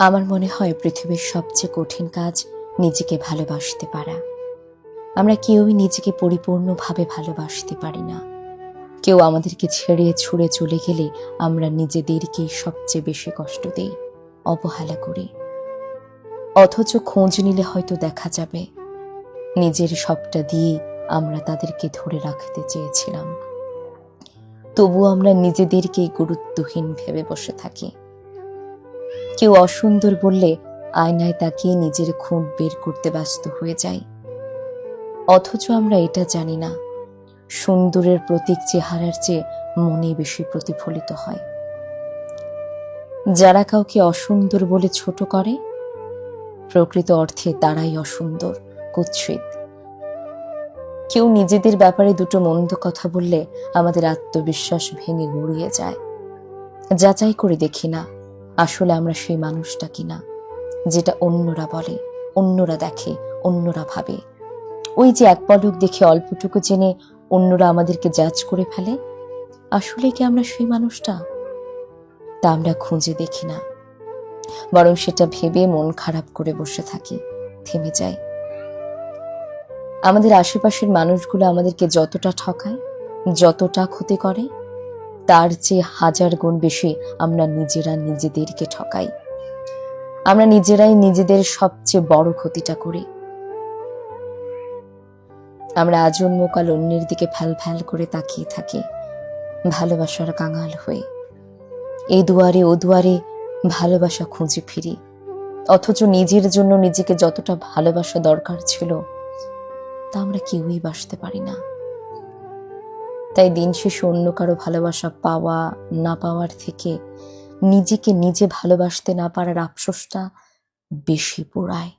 আমার মনে হয় পৃথিবীর সবচেয়ে কঠিন কাজ নিজেকে ভালোবাসতে পারা। আমরা কেউই নিজেকে পরিপূর্ণভাবে ভালোবাসতে পারি না। কেউ আমাদেরকে ছেড়ে ছুড়ে চলে গেলে আমরা নিজেদেরকেই সবচেয়ে বেশি কষ্ট দেই, অবহেলা করি। অথচ খোঁজ নিলে হয়তো দেখা যাবে, নিজের সবটা দিয়ে আমরা তাদেরকে ধরে রাখতে চেয়েছিলাম। তবু আমরা নিজেদেরকেই গুরুত্বহীন ভেবে বসে থাকি। কেউ অসুন্দর বললে আয়নায় তাকিয়ে নিজের খুঁট বের করতে ব্যস্ত হয়ে যাই অথচ আমরা এটা জানি না, সুন্দরের প্রতীক চেহারার চেয়ে মনে বেশি প্রতিফলিত হয়। যারা কাউকে অসুন্দর বলে ছোট করে, প্রকৃত অর্থে তারাই অসুন্দর, কুৎসিত। কেউ নিজেদের ব্যাপারে দুটো মন্দ কথা বললে আমাদের আত্মবিশ্বাস ভেঙে গুড়িয়ে যায়। যাচাই করে দেখি না আসলে আমরা সেই মানুষটা কিনা, যেটা অন্যরা বলে, অন্যরা দেখে, অন্যরা ভাবে। ওই যে এক পলক দেখে অল্পটুকু জেনে অন্যরা আমাদেরকে জাজ করে ফেলে আসলে কি আমরা সেই মানুষটা? তা আমরা খুঁজে দেখি না। বরং সেটা ভেবে মন খারাপ করে বসে থাকি, থেমে যায় আমাদের আশেপাশের মানুষগুলো আমাদেরকে যতটা ঠকায়, যতটা ক্ষতি করে তার চেয়ে হাজার গুণ বেশি আমরা নিজেরা নিজেদেরকে ঠকাই। আমরা নিজেরাই নিজেদের সবচেয়ে বড় ক্ষতিটা করি। আমরা আজন্মকাল অন্যের দিকে ফ্যাল ফ্যাল করে তাকিয়ে থাকি, ভালোবাসার কাঙাল হয়ে। এই দুয়ারে ও দুয়ারে ভালোবাসা খুঁজে ফিরি। অথচ নিজের জন্য নিজেকে যতটা ভালোবাসা দরকার ছিল, তা আমরা কেউই বাসতে পারি না। তাই দিন শেষে অন্য কারও ভালোবাসা পাওয়া না পাওয়ার থেকে নিজেকে নিজে ভালোবাসতে না পারার আফসোসটা বেশি পোড়ায়।